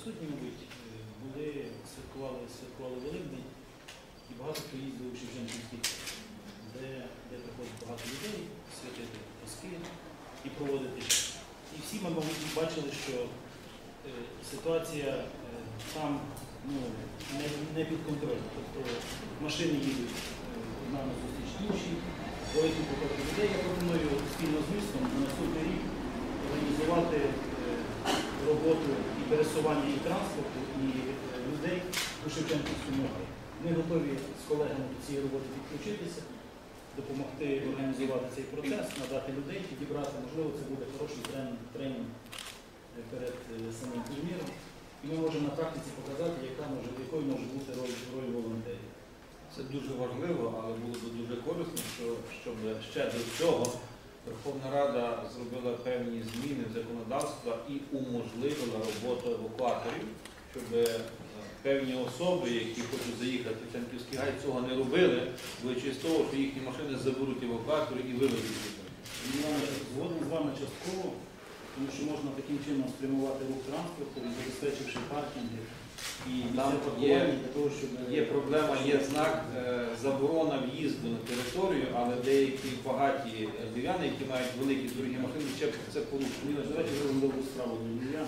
присутні, мабуть, е, були, святкували, святкували Великдень і багато хто їздив у Шевченківський де, де приходить багато людей святити паски і проводити. І всі ми, мабуть, бачили, що е, ситуація е, там ну, не, не під контролем. Тобто машини їдуть е, одна на зустріч іншій, великий поток людей. Я пропоную спільно з містом на наступний рік організувати е, роботу пересування і транспорту, і е, людей у Шевченківському районі. Ми готові з колегами до цієї роботи підключитися, допомогти організувати цей процес, надати людей, підібрати. Можливо, це буде хороший тренінг, тренінг е, перед е, самим турніром. І ми можемо на практиці показати, яка може, якою може бути роль, роль волонтерів. Це дуже важливо, але було б дуже корисно, що, щоб ще до цього Верховна Рада зробила певні зміни в законодавства і уможливила роботу евакуаторів, щоб е, певні особи, які хочуть заїхати в Цянківський гай, цього не робили, виючи з того, що їхні машини заберуть евакуатори і вивезуть їх. Я згоден з вами частково, тому що можна таким чином спрямувати рух транспорту, забезпечивши паркінги і Там є- для того, щоб Є проблема, є знак е, на територію, але деякі багаті львів'яни, які мають великі дорогі машини, ще це порушують. Давайте зробимо добру справу для.